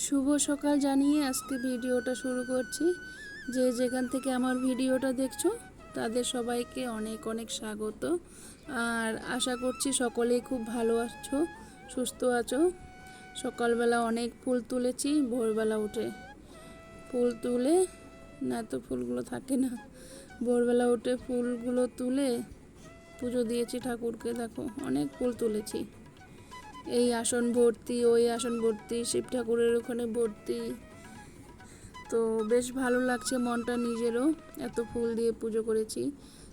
শুভ সকাল জানিয়ে আজকে ভিডিওটা শুরু করছি। যে যেখান থেকে আমার ভিডিওটা দেখছ, তাদের সবাইকে অনেক অনেক স্বাগত। আর আশা করছি সকলেই খুব ভালো আছো, সুস্থ আছো। সকালবেলা অনেক ফুল তুলেছি, ভোরবেলা উঠে ফুল তুলে, না তো ফুলগুলো থাকে না, ভোরবেলা উঠে ফুলগুলো তুলে পুজো দিয়েছি ঠাকুরকে, দেখো, অনেক ফুল তুলেছি। এই আসন ভর্তি, ওই আসন ভর্তি, শিব ঠাকুরের ওখানে ভর্তি। তো বেশ ভালো লাগছে মনটা নিজেরও, এত ফুল দিয়ে পুজো করেছি।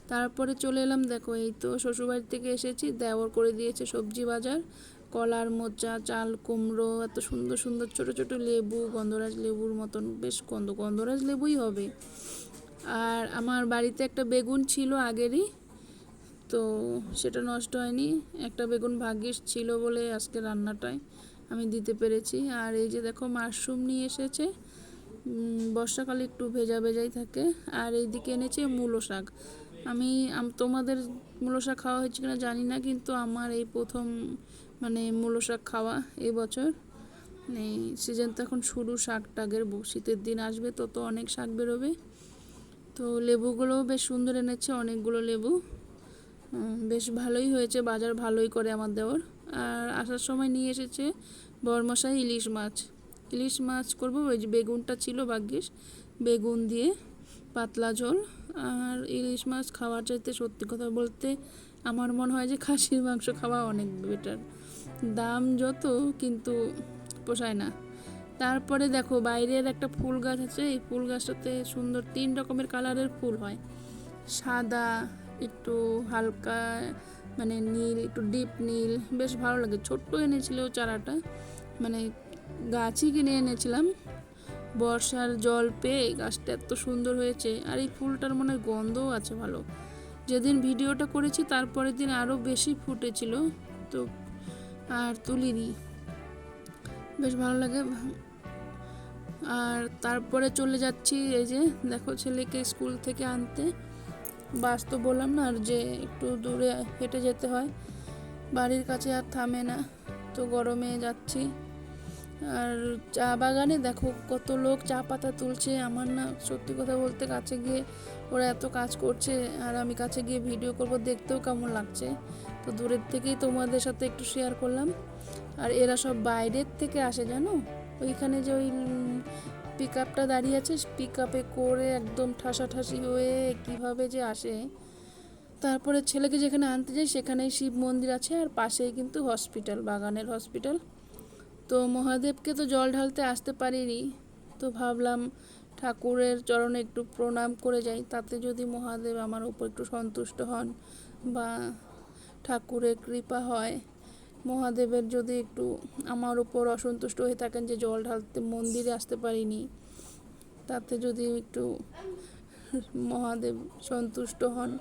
তারপরে চলে এলাম, দেখো এই তো শ্বশুরবাড়ি থেকে এসেছি দেওয়ার করে দিয়েছে সবজি বাজার, কলার মোচা, চাল, কুমড়ো, এত সুন্দর সুন্দর ছোট ছোট লেবু, গন্ধরাজ লেবুর মতন, বেশ গন্ধ, গন্ধরাজ লেবুই হবে। আর আমার বাড়িতে একটা বেগুন ছিল আগেরই তো সেটা নষ্ট হয়নি। একটা বেগুন ভাগ্যিস ছিল বলে আজকে রান্নাটায় আমি দিতে পেরেছি। আর এই যে দেখো মাশরুম নিয়ে এসেছে বর্ষাকালে একটু ভেজা ভেজাই থাকে। আর এইদিকে এনেছে মূলো শাক। আমি তোমাদের মূলো শাক খাওয়া হয়েছে কিনা জানি না, কিন্তু আমার এই প্রথম মানে মূলো শাক খাওয়া এই বছর। এই সিজন তো এখন শুরু, শাক টাগের শীতের দিন আসবে, তো তো অনেক শাক বেরোবে। তো লেবুগুলোও বেশ সুন্দর এনেছে, অনেকগুলো লেবু। বেশ ভালোই হয়েছে, বাজার ভালোই করে আমার দেওয়ার। আর আসার সময় নিয়ে এসেছে বরমশাই ইলিশ মাছ। ইলিশ মাছ করব, ওই যে বেগুনটা ছিল ভাগ্যিস, বেগুন দিয়ে পাতলা ঝোল। আর ইলিশ মাছ খাওয়ার চাইতে সত্যি কথা বলতে আমার মনে হয় যে খাসির মাংস খাওয়া অনেক বেটার দাম যত, কিন্তু পোষায় না। তারপরে দেখো, বাইরের একটা ফুল গাছ আছে, এই ফুল গাছটাতে সুন্দর তিন রকমের কালারের ফুল হয়। সাদা একটু হালকা মানে নীল, একটু ডিপ নীল। বেশ ভালো লাগে। ছোট্ট এনেছিল চারাটা। মানে গাছই কিনে এনেছিলাম। বর্ষার জল পেয়ে গাছটা এত সুন্দর হয়েছে। আর এই ফুলটার মনে হয় গন্ধও আছে ভালো। যেদিন ভিডিওটা করেছি, তারপরের দিন আরও বেশি ফুটেছিল। তো আর তুলিনি। বেশ ভালো লাগে। আর তারপরে চলে যাচ্ছি এই যে, দেখো ছেলেকে স্কুল থেকে আনতে। বাস তো বললাম না, আর যে একটু দূরে হেঁটে যেতে হয়, বাড়ির কাছে আর থামে না। তো গরমে যাচ্ছি। আর চা বাগানে দেখো কত লোক চা পাতা তুলছে, আমার না সত্যি কথা বলতে কাছে গিয়ে ওরা এত কাজ করছে, আর আমি কাছে গিয়ে ভিডিও করব, দেখতেও কেমন লাগছে। তো দূরের থেকেই তোমাদের সাথে একটু শেয়ার করলাম। আর এরা সব বাইরের থেকে আসে, জানো? ওইখানে যে ওই পিক আপটা দাঁড়িয়ে আছে পিক আপে করে একদম ঠাসাঠাসি হয়ে কীভাবে যে আসে? তারপরে ছেলেকে যেখানে আনতে যাই, সেখানেই শিব মন্দির আছে আর পাশেই কিন্তু হসপিটাল বাগানের হসপিটাল তো মহাদেবকে তো জল ঢালতে আসতে পারিনি। তো ভাবলাম ঠাকুরের চরণে একটু প্রণাম করে যাই। তাতে যদি মহাদেব আমার উপর একটু সন্তুষ্ট হন বা ঠাকুরের কৃপা হয় মহাদেবের যদি একটু আমার উপর অসন্তুষ্ট হয়ে থাকেন যে জল ঢালতে, মন্দিরে আসতে পারিনি, তাতে যদি একটু মহাদেব সন্তুষ্ট হন,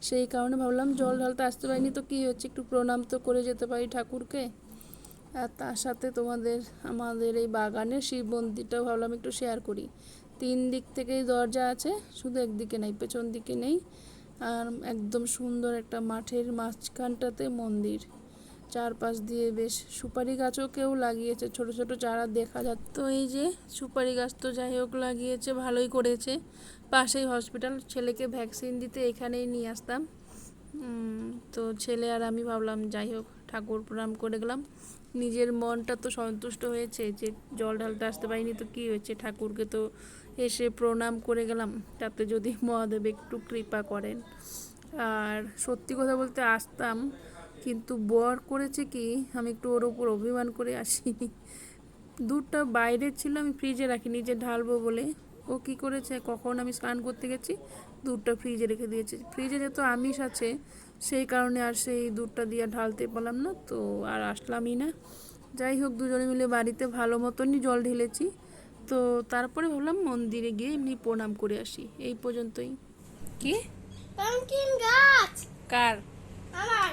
সেই কারণে ভাবলাম জল ঢালতে আসতে পারিনি। তো কী হচ্ছে? একটু প্রণাম তো করে যেতে পারি ঠাকুরকে। আর তার সাথে তোমাদের, আমাদের এই বাগানের শিব মন্দিরটাও ভাবলাম একটু শেয়ার করি। তিন দিক থেকেই দরজা আছে, শুধু একদিকে নেই, পেছন দিকে নেই। আর একদম সুন্দর একটা মাঠের মাঝখানটাতে মন্দির। চারপাশ দিয়ে বেশ সুপারি গাছও কেউ লাগিয়েছে, ছোট ছোট চারা দেখা যাচ্ছে। তো এই যে সুপারি গাছ তো যাই হোক লাগিয়েছে, ভালোই করেছে। পাশেই হসপিটাল ছেলেকে ভ্যাকসিন দিতে এখানেই নিয়ে আসতাম। তো ছেলে আর আমি ভাবলাম, যাই হোক, ঠাকুর প্রণাম করে গেলাম। নিজের মনটা তো সন্তুষ্ট হয়েছে যে জল ঢালতে আসতে পারিনি তো কী হয়েছে? ঠাকুরকে তো এসে প্রণাম করে গেলাম, তাতে যদি মহাদেব একটু কৃপা করেন। আর সত্যি কথা বলতে আসতাম কিন্তু বর করেছে কি আমি একটু ওর ওপর অভিমান করে আসিনি দুধটা বাইরে ছিল আমি ফ্রিজে রাখিনি যে ঢালবো বলে। ও কি করেছে কখন আমি স্নান করতে গেছি দুধটা ফ্রিজে রেখে দিয়েছে। ফ্রিজে যেহেতু আমিষ আছে সেই কারণে আর সেই দুধটা দিয়ে ঢালতে পারলাম না তো আর আসলামই না। যাই হোক দুজনে মিলে বাড়িতে ভালো মতনই জল ঢেলেছি। তো তারপরে ভাবলাম মন্দিরে গিয়ে এমনি প্রণাম করে আসি এই পর্যন্তই। কি? পামকিন গাছ। কার? আমার।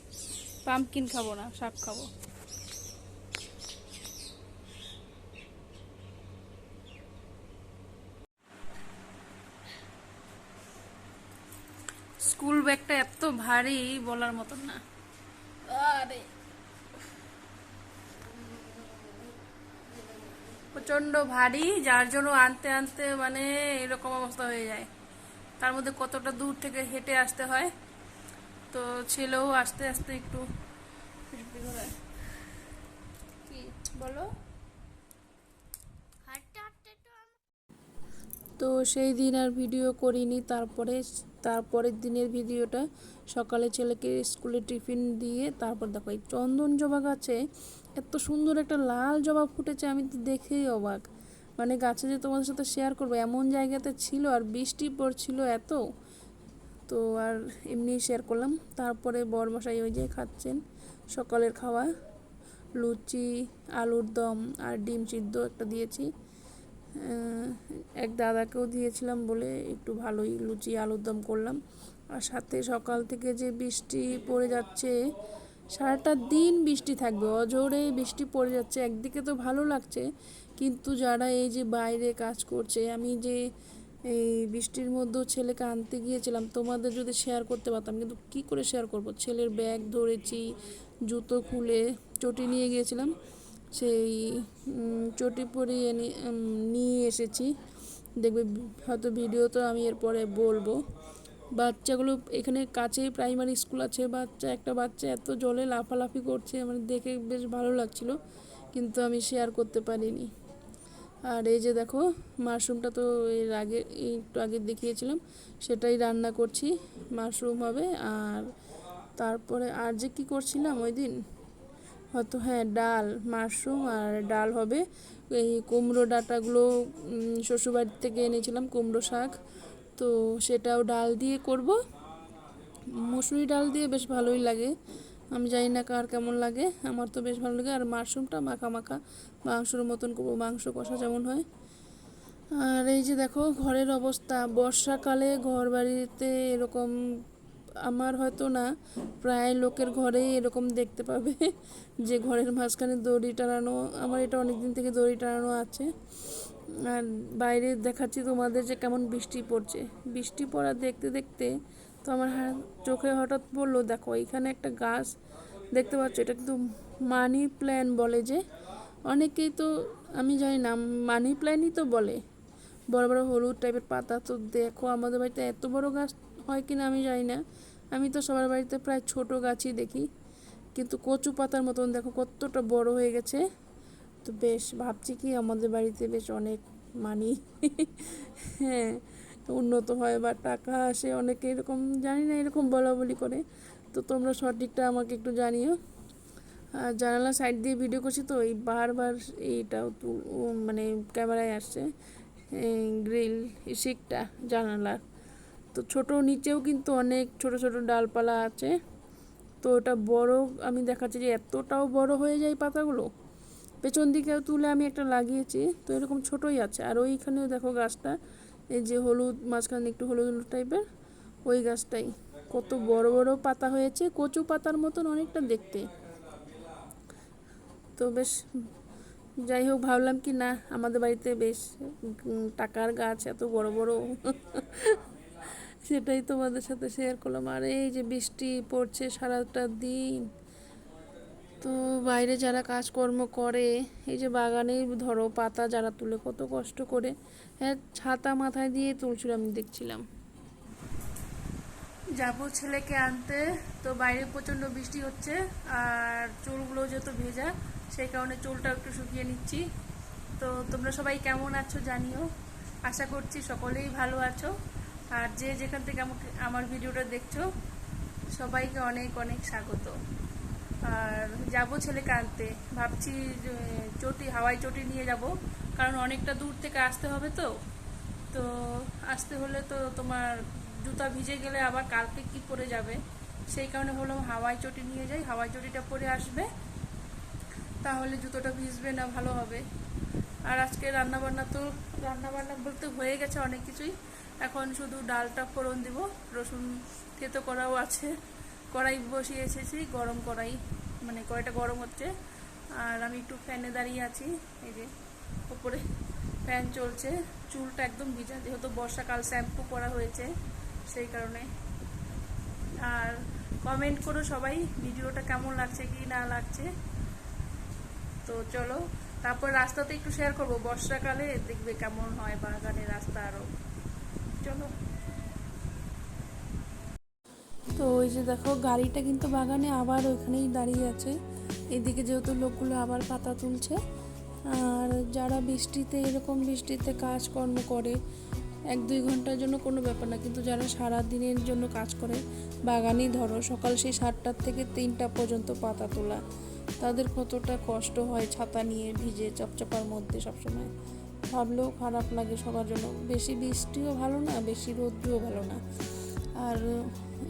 পামকিন খাব না শাক খাব। স্কুল ব্যাগটা এত ভারী বলার মতন না। আরে। প্রচণ্ড ভারী যার জন্য আনতে আনতে মানে এরকম অবস্থা হয়ে যায়। তার মধ্যে কতটা দূর থেকে হেঁটে আসতে হয় তো ছেলেও আস্তে আস্তে একটু কি বলো? তো সেই দিন আর ভিডিও করিনি, তারপরে, তারপরের দিনের ভিডিওটা সকালে ছেলেকে স্কুলে টিফিন দিয়ে তারপর দেখো, এই চন্দন জবা গাছে এত সুন্দর একটা লাল জবা ফুটেছে, আমি তো দেখেই অবাক। মানে গাছে যে তোমাদের সাথে শেয়ার করব, এমন জায়গাতে ছিল আর বৃষ্টি পড়ছিল এত। তো আর এমনি শেয়ার করলাম। তারপরে বরমশাই ওই যে খাচ্ছেন সকালের খাওয়া। লুচি, আলুর দম আর ডিম সিদ্ধ একটা দিয়েছি। এক দাদাকেও দিয়েছিলাম বলে একটু ভালোই লুচি, আলুর দম করলাম। আর সাথে সকাল থেকে যে বৃষ্টি পড়ে যাচ্ছে, সারাটা দিন বৃষ্টি থাকবে অজোরে বৃষ্টি পড়ে যাচ্ছে। একদিকে তো ভালো লাগছে, কিন্তু যারা এই যে বাইরে কাজ করছে, আমি যে এই বৃষ্টির মধ্যেও ছেলেকে আনতে গিয়েছিলাম। তোমাদের যদি শেয়ার করতে পারতাম, কিন্তু কি করে শেয়ার করব? ছেলের ব্যাগ ধরেছি, জুতো খুলে চটি নিয়ে গিয়েছিলাম। সেই চটি পরিয়ে নিয়ে এসেছি। দেখবে, হয়তো ভিডিও তো আমি এরপরে বলব। বাচ্চাগুলো এখানে কাছেই প্রাইমারি স্কুল আছে। বাচ্চা, একটা বাচ্চা এত জলে লাফালাফি করছে মানে দেখে বেশ ভালো লাগছিল। কিন্তু আমি শেয়ার করতে পারিনি। আর এই যে দেখো মাশরুমটা তো এর আগে, একটু আগে দেখিয়েছিলাম, সেটাই রান্না করছি মাশরুম হবে আর তারপরে আর যে কি করছিলাম ওই দিন? হয়তো হ্যাঁ ডাল মাশরুম আর ডাল হবে। এই কুমড়ো ডাঁটাগুলো শ্বশুরবাড়ি থেকে এনেছিলাম কুমড়ো শাক। তো সেটাও ডাল দিয়ে করব। মুসুরি ডাল দিয়ে বেশ ভালোই লাগে। আমি জানি না কার কেমন লাগে। আমার তো বেশ ভালো লাগে। আর মাশরুমটা মাখা মাখা। মাংসর মতন করব মাংস কষা যেমন হয়। আর এই যে দেখো, ঘরের অবস্থা। বর্ষাকালে ঘর বাড়িতে এরকম আমার হয়তো না, প্রায় লোকের ঘরেই এরকম দেখতে পাবে। যে ঘরের মাঝখানে দড়ি টানানো, আমার এটা অনেক দিন থেকে দড়ি টানানো আছে। আর বাইরে দেখাচ্ছি তোমাদের যে কেমন বৃষ্টি পড়ছে। বৃষ্টি পড়া দেখতে দেখতে তো আমার চোখে হঠাৎ পড়ল দেখো এখানে একটা গাছ দেখতে পাচ্ছ, এটা কিন্তু মানি প্ল্যান বলে যে। অনেকেই তো, আমি জানি না, মানি প্ল্যানই তো বলে। বড় বড় হলুদ টাইপের পাতা, তো দেখো, আমাদের বাড়িতে এত বড় গাছ হয় কিনা আমি জানি না। আমি তো সবার বাড়িতে প্রায় ছোট গাছই দেখি, কিন্তু কচু পাতার মতন, দেখো, কতটা বড় হয়ে গেছে। তো বেশ, ভাবছি কি আমাদের বাড়িতে বেশ অনেক মানি। হ্যাঁ উন্নত হয় বা টাকা আসে, অনেকে এরকম জানি না, এরকম বলা বলি করে। তো তোমরা সঠিকটা আমাকে একটু জানিও। আর জানালা সাইড দিয়ে ভিডিও করছি তো, এই বারবার এইটাও মানে ক্যামেরায় আসছে। গ্রিল শিকটা জানালার তো ছোট নিচেও কিন্তু অনেক ছোট ছোট ডালপালা আছে। তো ওটা বড়, আমি দেখাচ্ছি যে এতটাও বড় হয়ে যায় পাতাগুলো। পেছন দিকেও তুলে আমি একটা লাগিয়েছি, তো এরকম ছোটই আছে। আর ওইখানেও দেখো গাছটা এই যে হলুদ, মাঝখানে একটু হলুদ হলুদ টাইপের, ওই গাছটাই। কত বড় বড় পাতা হয়েছে, কচু পাতার মতন অনেকটা দেখতে। তো বেশ, যাই হোক, ভাবলাম কি না, আমাদের বাড়িতে বেশ টাকার গাছ এত বড় বড়। সেটাই তোমাদের সাথে শেয়ার করলাম। আর এই যে বৃষ্টি পড়ছে সারাটা দিন। তো বাইরে যারা কাজকর্ম করে, এই যে বাগানেই ধরো পাতা যারা তুলে কত কষ্ট করে হ্যাঁ ছাতা মাথায় দিয়ে তুলছিল আমি দেখছিলাম। যাব ছেলেকে আনতে, তো বাইরে প্রচণ্ড বৃষ্টি হচ্ছে, আর চুলগুলো যেহেতু ভেজা, সেই কারণে চুলটা একটু শুকিয়ে নিচ্ছি। তো তোমরা সবাই কেমন আছো জানিও। আশা করছি সকলেই ভালো আছো। আর যে যেখান থেকে আমাকে, আমার ভিডিওটা দেখছ, সবাইকে অনেক অনেক স্বাগত। আর যাব ছেলেকে আনতে ভাবছি চটি, হাওয়াই চটি নিয়ে যাব। কারণ অনেকটা দূর থেকে আসতে হবে তো। তো আসতে হলে তো তোমার জুতা ভিজে গেলে আবার কালকে কি পরে যাবে? সেই কারণে হলো হাওয়াই চটি নিয়ে যাই। হাওয়াই চটিটা পরে আসবে। তাহলে জুতোটা ভিজবে না, ভালো হবে। আর আজকে রান্না বান্না তো রান্না বান্না বলতে হয়ে গেছে অনেক কিছুই। এখন শুধু ডালটা ফোড়ন দিব। রসুন থেতো করাও আছে। কড়াই বসিয়ে এসেছি, গরম কড়াই মানে কড়াইটা গরম হচ্ছে। আর আমি একটু ফ্যানে দাঁড়িয়ে আছি, এই যে ওপরে ফ্যান চলছে। চুলটা একদম ভিজা, যেহেতু বর্ষাকাল শ্যাম্পু করা হয়েছে, সেই কারণে। আর কমেন্ট করো সবাই, ভিডিওটা কেমন লাগছে কি না লাগছে। তো চলো, তারপর রাস্তাতে একটু শেয়ার করব, বর্ষাকালে দেখবে কেমন হয় বাগানের রাস্তা আরও চলো। তো ওই যে দেখো, গাড়িটা কিন্তু বাগানে আবার ওইখানেই দাঁড়িয়ে আছে। এদিকে যেহেতু লোকগুলো আবার পাতা তুলছে, আর যারা বৃষ্টিতে, এরকম বৃষ্টিতে কাজকর্ম করে, এক দুই ঘণ্টার জন্য কোনো ব্যাপার না, কিন্তু যারা সারা দিনের জন্য কাজ করে, বাগানেই ধরো, সকাল সেই সাতটার থেকে তিনটা পর্যন্ত পাতা তোলা, তাদের কতটা কষ্ট হয় ছাতা নিয়ে ভিজে চপচপার মধ্যে সবসময়। ভাবলেও খারাপ লাগে সবার জন্য। বেশি বৃষ্টিও ভালো না, বেশি রৌদ্রও ভালো না। আর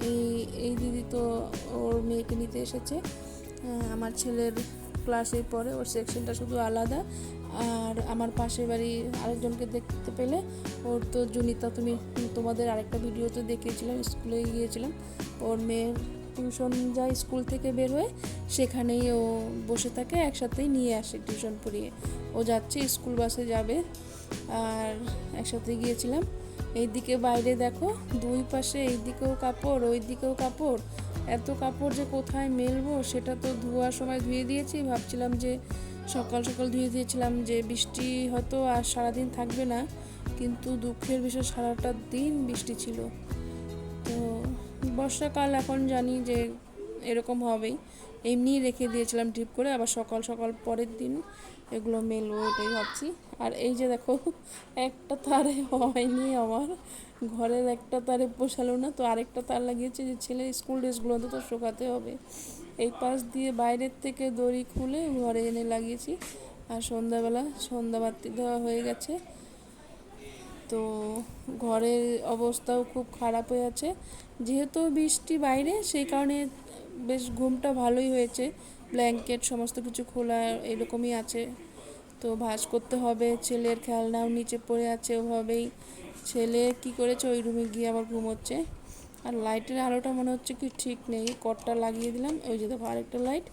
এই এই দিদি তো ওর মেয়েকে নিতে এসেছে। আমার ছেলের ক্লাসে পড়ে ওর সেকশনটা শুধু আলাদা। আর আমার পাশের বাড়ি আরেকজনকে দেখতে পেলে ওর তো জুনিতা, তুমি, তোমাদের আরেকটা ভিডিওতে দেখিয়েছিলাম স্কুলে গিয়েছিলাম। ওর মেয়ের টিউশন যায় স্কুল থেকে বের হয়ে সেখানেই ও বসে থাকে, একসাথেই নিয়ে আসে টিউশন পড়িয়ে। ও যাচ্ছে স্কুল বাসে যাবে, আর একসাথে গিয়েছিলাম। এইদিকে বাইরে দেখো, দুই পাশে এইদিকেও কাপড় ওই দিকেও কাপড়। এত কাপড় যে কোথায় মেলবো সেটা তো ধোয়ার সময় ধুয়ে দিয়েছি। ভাবছিলাম যে সকাল সকাল ধুয়ে দিয়েছিলাম যে বৃষ্টি হয়তো আর সারাদিন থাকবে না, কিন্তু দুঃখের বিষয় সারাটা দিন বৃষ্টি ছিল। তো বর্ষাকাল এখন জানি যে এরকম হবেই। এমনিই রেখে দিয়েছিলাম ট্রিপ করে, আবার সকাল সকাল পরের দিন এগুলো মেলবো ওটাই ভাবছি। আর এই যে দেখো, একটা তারে হয়নি আমার। ঘরের একটা তারে পোষালো না, তো আরেকটা তার লাগিয়েছে যে ছেলে স্কুল ড্রেসগুলো তো শুকাতে হবে। এই পাশ দিয়ে বাইরের থেকে দড়ি খুলে ঘরে এনে লাগিয়েছি। আর সন্ধ্যাবেলা সন্ধ্যাবাতি দেওয়া হয়ে গেছে। তো ঘরের অবস্থাও খুব খারাপ হয়ে আছে। যেহেতু বৃষ্টি বাইরে, সেই কারণে বেশ ঘুমটা ভালোই হয়েছে। ব্ল্যাঙ্কেট, সমস্ত কিছু খোলা এরকমই আছে। তো ভাঁজ করতে হবে, ছেলের খেলনাও নিচে পড়ে আছে ওভাবেই। ছেলে কি করেছে? ওই রুমে গিয়ে আবার ঘুমোচ্ছে। আর লাইটের আলোটা মনে হচ্ছে কি ঠিক নেই। কটটা লাগিয়ে দিলাম। ওই যে দেখো আরেকটা লাইট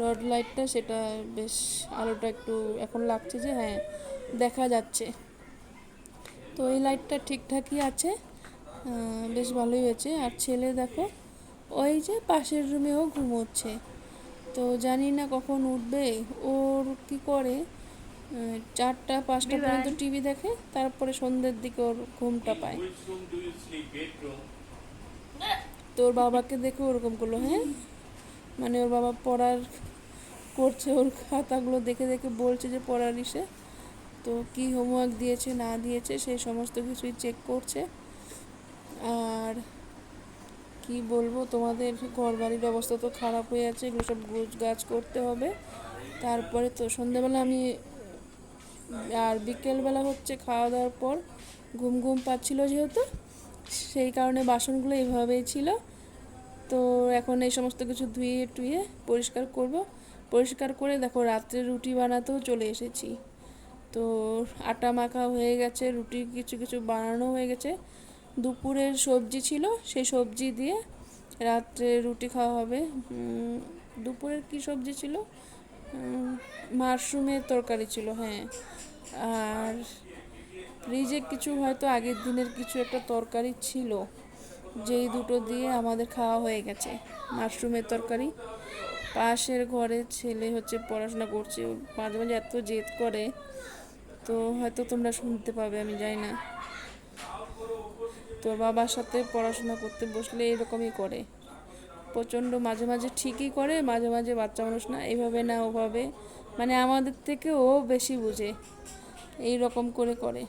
রড লাইটটা সেটা বেশ আলোটা একটু এখন লাগছে যে হ্যাঁ দেখা যাচ্ছে। তো এই লাইটটা ঠিকঠাকই আছে। বেশ ভালোই হয়েছে। আর ছেলে দেখো, ওই যে পাশের রুমেও ঘুমোচ্ছে। তো জানি না কখন উঠবে। ওর কি করে? চারটা পাঁচটা পর্যন্ত টিভি দেখে তারপরে সন্ধ্যের দিকে ওর ঘুমটা পায়? তোর বাবাকে দেখে ওরকম করল হ্যাঁ? মানে ওর বাবা পড়ার করছে ওর খাতাগুলো দেখে দেখে বলছে যে পড়ার ইসে। তো কি হোমওয়ার্ক দিয়েছে না দিয়েছে সেই সমস্ত কিছুই চেক করছে। আর কি বলব তোমাদের ঘর বাড়ির অবস্থা তো খারাপ হয়ে আছে এগুলো সব গোছ গাছ করতে হবে। তারপরে তো সন্ধ্যেবেলা আমি আর বিকেলবেলা হচ্ছে খাওয়া দাওয়ার পর ঘুম ঘুম পাচ্ছিল যেহেতু, সেই কারণে বাসনগুলো এইভাবেই ছিল। তো এখন এই সমস্ত কিছু ধুয়ে টুয়ে পরিষ্কার করব। পরিষ্কার করে দেখো রাত্রে রুটি বানাতেও চলে এসেছি। তো আটা মাখা হয়ে গেছে, রুটি কিছু কিছু বানানো হয়ে গেছে। দুপুরের সবজি ছিল, সেই সবজি দিয়ে রাত্রে রুটি খাওয়া হবে। দুপুরের কি সবজি ছিল? মাশরুমের তরকারি ছিল হ্যাঁ। আর ফ্রিজে কিছু হয়তো আগের দিনের কিছু একটা তরকারি ছিল, যেই দুটো দিয়ে আমাদের খাওয়া হয়ে গেছে মাশরুমের তরকারি। পাশের ঘরে ছেলে হচ্ছে পড়াশোনা করছে মাঝে মাঝে এত জেদ করে, তো হয়তো তোমরা শুনতে পাবে, আমি জানি না। তোর বাবার সাথে পড়াশোনা করতে বসলে এরকমই করে। প্রচণ্ড মাঝে মাঝে ঠিকই করে, মাঝে মাঝে বাচ্চা মানুষ না এইভাবে না, ওভাবে। মানে আমাদের থেকে ও বেশি বুঝে, এই রকম করে করে।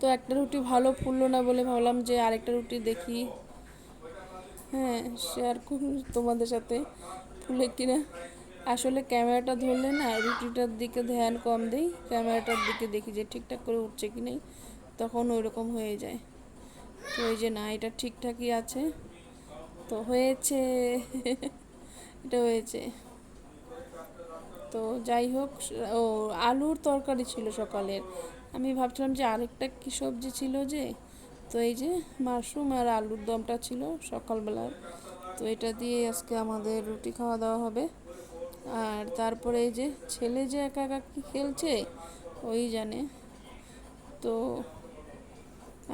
তো একটা রুটি ভালো ফুললো না বলে ভাবলাম যে আরেকটা রুটি দেখি। হ্যাঁ শেয়ার করুন তোমাদের সাথে ফুলে কিনা। আসলে ক্যামেরাটা ধরলে না, রুটিটার দিকে ধ্যান কম দেই, ক্যামেরাটার দিকে দেখি যে ঠিকঠাক করে উঠছে কি নেই, তখন ওই রকম হয়ে যায়। তো এই যে না, এটা ঠিকঠাকই আছে। তো হয়েছে। এটা হয়েছে। তো যাই হোক, ও আলুর তরকারি ছিল সকালের। আমি ভাবছিলাম যে আরেকটা কি সবজি ছিল যে, তো এই যে মাশরুম আর আলুর দমটা ছিল সকালবেলার। তো এটা দিয়ে আজকে আমাদের রুটি খাওয়া দাওয়া হবে। আর তারপরে এই যে ছেলে যে একা একা কি খেলছে, ওই জানে। তো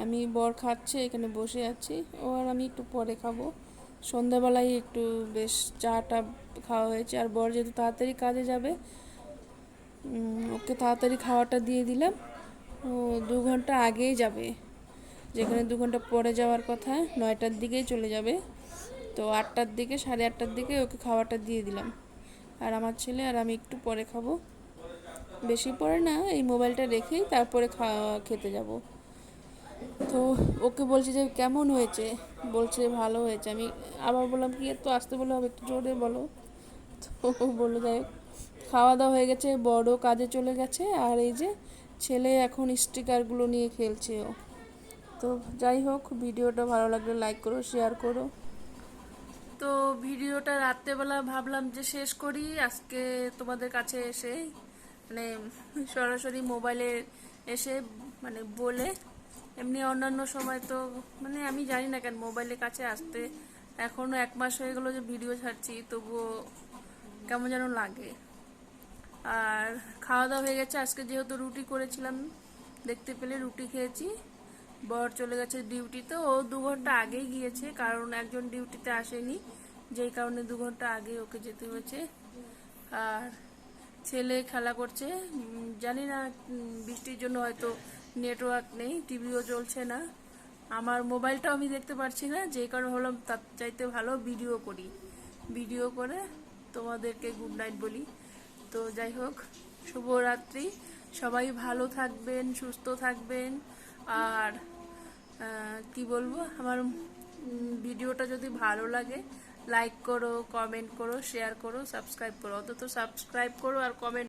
আমি বর খাচ্ছে, এখানে বসে আছি। ও আর আমি একটু পরে খাব। সন্ধ্যাবেলায় একটু বেশ চাটা খাওয়া হয়েছে, আর বর যেহেতু তাড়াতাড়ি কাজে যাবে ওকে তাড়াতাড়ি খাওয়াটা দিয়ে দিলাম। ও দু ঘণ্টা আগেই যাবে, যেখানে দু ঘণ্টা পরে যাওয়ার কথা, নয়টার দিকেই চলে যাবে। তো আটটার দিকে, সাড়ে আটটার দিকে ওকে খাওয়াটা দিয়ে দিলাম। আর আমার ছেলে আর আমি একটু পরে খাব। বেশি পরে না, এই মোবাইলটা রেখেই তারপরে খাওয়া, খেতে যাব। তো ওকে বলছে যে, কেমন হয়েছে? বলছে, ভালো হয়েছে। আমি আবার বললাম, কি এত আসতে বলে হবে? একটু জোরে বলো। তো বলল, যাই খাওয়া দাওয়া হয়ে গেছে, বড় কাজে চলে গেছে, আর এই যে ছেলে এখন স্টিকারগুলো নিয়ে খেলছে ও। তো যাই হোক, ভিডিওটা ভালো লাগলে লাইক করো শেয়ার করো। তো ভিডিওটা রাত্রেবেলা ভাবলাম যে শেষ করি, আজকে তোমাদের কাছে এসে মানে সরাসরি মোবাইলে এসে মানে বলে এমনি অন্যান্য সময় তো মানে আমি জানি না কেন মোবাইলের কাছে আসতে এখনও এক মাস হয়ে গেলো যে ভিডিও ছাড়ছি, তবুও কেমন যেন লাগে। আর খাওয়া দাওয়া হয়ে গেছে, আজকে যেহেতু রুটি করেছিলাম, দেখতে পেলে রুটি খেয়েছি। বর চলে গেছে ডিউটিতে ও দু ঘণ্টা আগেই গিয়েছে, কারণ একজন ডিউটিতে আসেনি, যেই কারণে দু ঘণ্টা আগে ওকে যেতে হয়েছে। আর ছেলে খেলা করছে জানি না বৃষ্টির জন্য হয়তো নেটওয়ার্ক নেই, টিভিও চলছে না। আমার মোবাইলটাও আমি দেখতে পারছি না, যে কারণে হলাম তার চাইতে ভালো ভিডিও করি। ভিডিও করে তোমাদেরকে গুড নাইট বলি। তো যাই হোক, শুভরাত্রি। সবাই ভালো থাকবেন, সুস্থ থাকবেন। আর কি বলব, আমার ভিডিওটা যদি ভালো লাগে লাইক করো কমেন্ট করো শেয়ার করো সাবস্ক্রাইব করো। অন্তত সাবস্ক্রাইব করো আর কমেন্ট